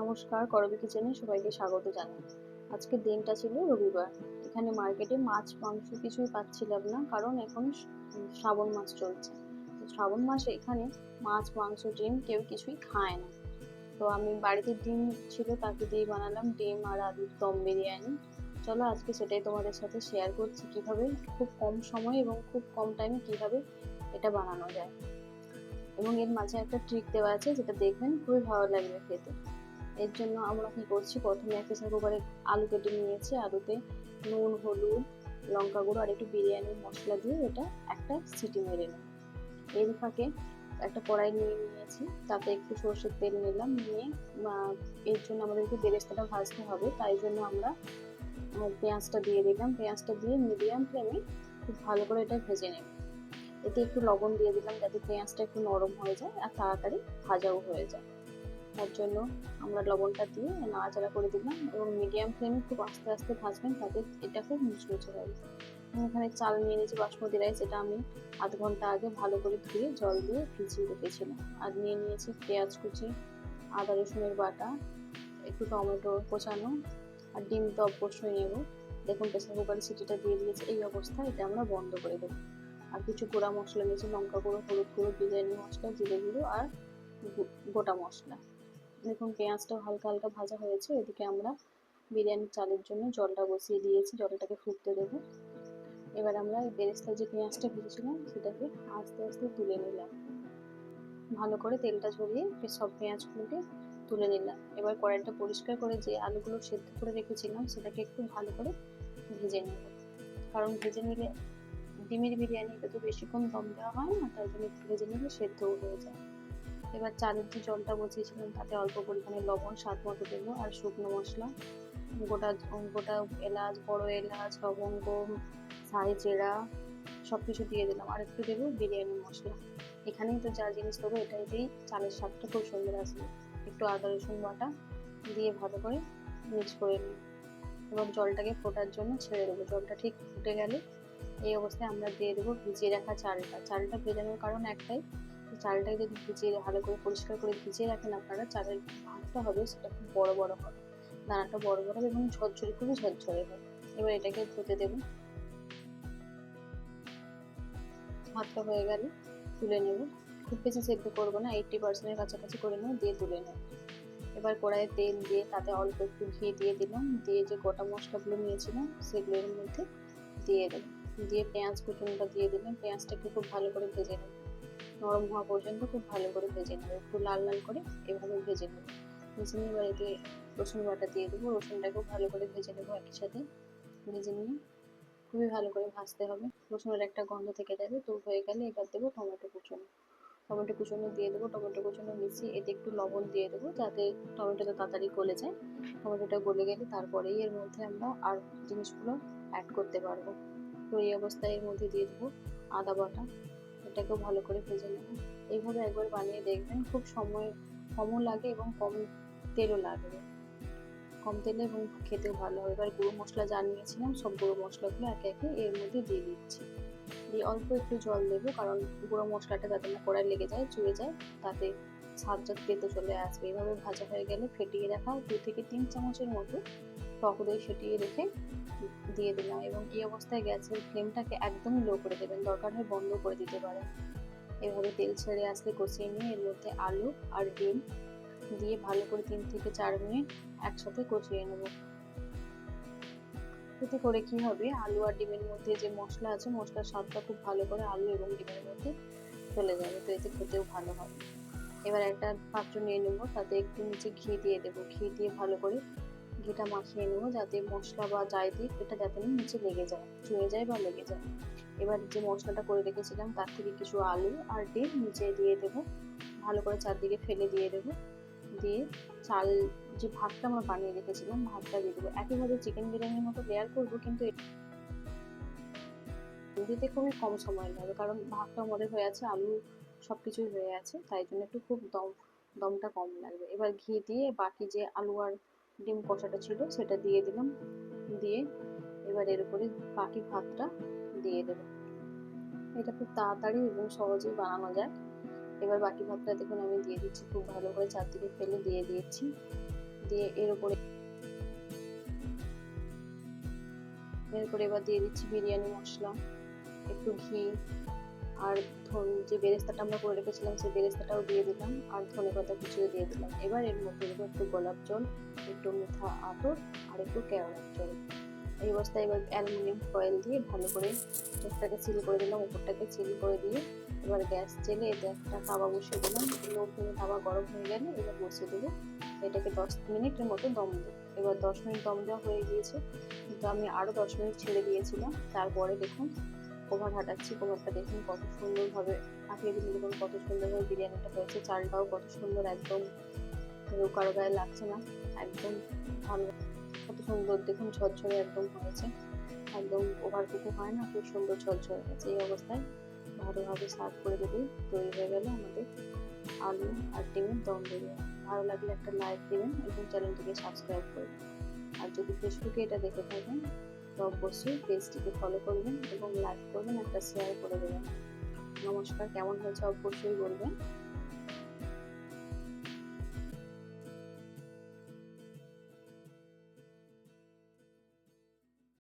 নমস্কার, করবি কিচেনে সবাইকে স্বাগত জানাই। আজকের দিনটা ছিল রবিবার। এখানে মার্কেটে মাছ, মাংস কিছুই পাচ্ছিলাম না, কারণ এখন শ্রাবণ মাস চলছে। তো শ্রাবণ মাসে এখানে মাছ, মাংস, ডিম কেউ কিছুই খায় না। তো আমি বাড়িতে ডিম ছিল তাকে দিয়ে বানালাম ডিম আর আলুর দম বিরিয়ানি। চলো আজকে সেটাই তোমাদের সাথে শেয়ার করছি, কীভাবে খুব কম সময় এবং খুব কম টাইমে কীভাবে এটা বানানো যায়। এবং এর মাঝে একটা ট্রিক দেওয়া আছে, যেটা দেখবেন খুবই ভালো লাগবে খেতে। এর জন্য আমরা কি করছি? প্রথমে একটা প্রেসার কুকারে আলু কেটে নিয়েছি, আলুতে নুন, হলুদ, লঙ্কা গুঁড়ো আর একটু বিরিয়ানির মশলা দিয়ে এটা একটা সিটি মেরে নিই এর ফাঁকে একটা কড়াই নিয়ে নিয়েছি, তাতে একটু সর্ষের তেল নিলাম, নিয়ে এর জন্য আমাদেরকে বেরেস্তাটা ভাজতে হবে, তাই জন্য আমরা পেঁয়াজটা দিয়ে দিলাম। পেঁয়াজটা দিয়ে মিডিয়াম ফ্লেমে খুব ভালো করে এটা ভেজে নেব। এতে একটু লবণ দিয়ে দিলাম যাতে পেঁয়াজটা একটু নরম হয়ে যায় আর তাড়াতাড়ি ভাজাও হয়ে যায়। তার জন্য আমরা লবণটা দিয়ে নাড়াচাড়া করে দিলাম এবং মিডিয়াম ফ্লেমে খুব আস্তে আস্তে ভাজবেন, তাতে এটা খুব মুচমুচে হবে এখানে চাল নিয়ে নিয়েছি বাসমতি রাইস, এটা আমি আধ ঘণ্টা আগে ভালো করে ধুয়ে জল দিয়ে ভিজিয়ে রেখেছিলাম। আর নিয়ে নিয়েছি পেঁয়াজ কুচি, আদা রসুনের বাটা, একটু টমেটো কোচানো আর ডিম তো অবশ্যই নেব। দেখুন প্রেসার কুকারে সিটিটা দিয়ে দিয়েছে, এই অবস্থায় এটা আমরা বন্ধ করে দেবো। আর কিছু গুঁড়া মশলা নিয়েছি, লঙ্কা গুঁড়ো, হলুদ গুঁড়ো, বিরিয়ানি মশলা, জিরে গুঁড়ো আর গোটা মশলা। দেখুন, পেঁয়াজটা হালকা হালকা ভাজা হয়েছে। এদিকে আমরা বিরিয়ানির চালের জন্য জলটা বসিয়ে দিয়েছি, জলটাকে ফুটতে দেবো। এবার আমরা এই বেরেস্তায় যে পেঁয়াজটা ভেজেছিলাম, সেটাকে আস্তে আস্তে তুলে নিলাম। ভালো করে তেলটা ঝরিয়ে সব পেঁয়াজগুলোকে তুলে নিলাম। এবার কড়াইটা পরিষ্কার করে যে আলুগুলো সেদ্ধ করে রেখেছিলাম, সেটাকে একটু ভালো করে ভেজে নেব। কারণ ভেজে নিলে ডিমের বিরিয়ানিতে তো বেশিক্ষণ দম দেওয়া হয় না তাই জন্য একটু ভেজে নিলে সেদ্ধও হয়ে যায়। এবার চালের যে জলটা বসিয়েছিলাম, তাতে অল্প পরিমাণে লবণ, স্বাদ মতো দেবো আর শুকনো মশলা। গোটা গোটা এলাচ, বড় এলাচ, লবঙ্গ সাই জিরা সব কিছু দিয়ে দিলাম। আর একটু দেবো বিরিয়ানি মশলা। এখানেই তো যা জিনিস দেবো, এটাই দিয়েই চালের স্বাদটা খুব সুন্দর আসবে। একটু আদা, রসুন বাটা দিয়ে ভালো করে মিক্স করে নিই। এবং জলটাকে ফোটার জন্য ছেড়ে দেবো। জলটা ঠিক ফুটে গেলে এই অবস্থায় আমরা দিয়ে দেবো ভিজিয়ে রাখা চালটা। চালটা ভেজানোর কারণ একটাই যে চালটাকে যদি ভিজিয়ে, ভালো করে পরিষ্কার করে ভিজিয়ে রাখেন আপনারা, চালের ভাতটা হবে সেটা খুব বড় বড় হবে। দানাটা বড় বড় হবে এবং ঝরঝরে, খুবই ঝরঝরে হবে। এবার এটাকে ধুতে দেবো। ভাতটা হয়ে গেলে তুলে নেব। খুব বেশি সেদ্ধ করব না এইটটি পার্সেন্টের কাছাকাছি করে নেব দিয়ে তুলে নেব। এবার কড়াইয়ে তেল দিয়ে তাতে অল্প একটু ঘি দিয়ে দিলাম। দিয়ে যে গোটা মশলাগুলো নিয়েছিলাম সেগুলোর মধ্যে দিয়ে দেবো। দিয়ে পেঁয়াজ কুচুনটা দিয়ে দিলাম। পেঁয়াজটাকে খুব ভালো করে ভেজে নেব। নরম হওয়া পর্যন্ত খুব ভালো করে ভেজে নেব। একটু লাল লাল করে এভাবে ভেজে নেব। ভেজে নিয়ে এতে রসুন বাটা দিয়ে দেবো। রসুনটাকেও ভালো করে ভেজে নেব একই সাথে। ভেজে নিয়ে খুবই ভালো করে ভাজতে হবে। রসুনের একটা গন্ধ থেকে যাবে। তো হয়ে গেলে এবার দেবো টমেটো কুচুনো। টমেটো কুচুনো দিয়ে দেবো। টমেটো কুচুনো মিশিয়ে এতে একটু লবণ দিয়ে দেবো যাতে টমেটোটা তাড়াতাড়ি গলে যায়। টমেটোটা গলে গেলে তারপরেই এর মধ্যে আমরা আর জিনিসগুলো অ্যাড করতে পারব। তো এই অবস্থায় এর মধ্যে দিয়ে দেবো আদা বাটা। এটাকেও ভালো করে ভেজে নেব। এইভাবে একবার বানিয়ে দেখবেন, খুব সময় কমও লাগে এবং কম তেলও লাগবে। কম তেলে এবং খেতেও ভালো। হবে এবার গুঁড়ো মশলা যা নিয়েছিলাম সব গুঁড়ো মশলাগুলো একে একে এর মধ্যে দিয়ে দিচ্ছি। দিয়ে অল্প একটু জল দেবো, কারণ গুঁড়ো মশলাটা যাতে না কড়াই লেগে যায় চুয়ে যায়, তাতে স্বাদটা তেতো চলে আসবে। এভাবে ভাজা হয়ে গেলে ফেটিয়ে রাখা দু থেকে তিন চামচের মতো টক দই ফেটিয়ে রেখে দিয়ে দিলাম এবং এই অবস্থায় গ্যাসের ফ্লেমটাকে একদমই লো করে দেবেন। দরকার হয় বন্ধ করে দিতে পারেন। এভাবে তেল ছেড়ে আসলে কষিয়ে নিয়ে এর মধ্যে আলু আর ডিম দিয়ে ভালো করে তিন থেকে চার মিনিট একসাথে কষিয়ে নেব। এতে করে কি হবে? আলু আর ডিমের মধ্যে যে মশলা আছে, মশলার স্বাদটা খুব ভালো করে আলু এবং ডিমের মধ্যে চলে যাবে, তো এতে খেতেও ভালো হবে। এবার একটা পাত্র নিয়ে নেব, তাতে একটু নিচে ঘি দিয়ে দেবো। ঘি দিয়ে ভালো করে ঘিটা মাখিয়ে নেব যাতে মশলা বা যাই দিই এটা যাতে না নিচে লেগে যায়, চুয়ে যায় বা লেগে যায়। এবার যে মশলাটা করে রেখেছিলাম, তার থেকে কিছু আলু আর ডিম নিচে দিয়ে দেবো। ভালো করে চারদিকে ফেলে দিয়ে দেবো। দিয়ে চাল, যে ভাতটা আমরা বানিয়ে রেখেছিলাম, ভাতটা দিয়ে দেবো। একইভাবে চিকেন বিরিয়ানির মতো লেয়ার করব, কিন্তু দিতে খুবই কম সময় লাগবে কারণ ভাতটা আমাদের হয়ে আছে, আলু সব কিছুই হয়ে আছে, তাই জন্য একটু খুব দম, দমটা কম লাগবে। এবার ঘি দিয়ে বাকি যে আলু আর ডিম কষাটা ছিল, সেটা দিয়ে দিলাম। দিয়ে এবার এর উপরে বাকি ভাতটা দিয়ে দেবো। এটা খুব তাড়াতাড়ি এবং সহজেই বানানো যায়। এবার বাকি ভাতটা দেখুন, আমি দিয়ে দিচ্ছি খুব ভালো করে, চারদিকে ফেলে দিয়ে দিয়েছি। দিয়ে এর উপরে এরপরে এবার দিয়ে দিচ্ছি বিরিয়ানি মশলা, একটু ঘি আর যে বেরেস্তাটা আমরা করে রেখেছিলাম, সেই বেরেস্তাটাও দিয়ে দিলাম। আর ধনে পাতা কুচিও দিয়ে দিলাম। এবার এর মধ্যে দেবো একটু গোলাপ জল, একটু মিঠা আতর আর একটু কেওড়ার জল। এই অবস্থায় এবার অ্যালুমিনিয়াম ফয়েল দিয়ে ভালো করে মুখটাকে সিল করে দিলাম, উপরটাকে সিল করে দিয়ে এবার গ্যাস জেলে এতে একটা তাওয়া বসিয়ে দিলাম। লো ফ্লেমে তাওয়া গরম হয়ে গেলে এবার বসিয়ে দেবো এটাকে দশ মিনিটের মতো দম দেবো। এবার দশ মিনিট দম দেওয়া হয়ে গিয়েছে। কিন্তু আমি আরও দশ মিনিট ছেড়ে দিয়েছিলাম। তারপরে দেখুন কভার হাঁটাচ্ছি কভারটা দেখুন কত সুন্দরভাবে আঁকিয়ে দিলে দেখুন কত সুন্দরভাবে বিরিয়ানিটা হয়েছে, চালটাও কত সুন্দর, একদম কারও গায়ে লাগছে না, একদম ভালো। কত সুন্দর, দেখুন ঝরঝরে একদম হয়েছে, একদম ওভার কুকু হয় না, খুব সুন্দর ঝরঝরে হয়েছে এই অবস্থায়। ভালোভাবে সার্ভ করে দিলেই তৈরি হয়ে গেল আমাদের আলু আর ডিমের দম বিরিয়ানি। ভালো লাগলে একটা লাইক দেবেন এবং চ্যানেলটিকে সাবস্ক্রাইব করবেন। আর যদি ফেসবুকে এটা দেখে থাকেন তো অবশ্যই পেজটিকে ফলো করবেন এবং লাইক করবেন একটা শেয়ার করে দেবেন। নমস্কার, কেমন হয়েছে অবশ্যই বলবেন।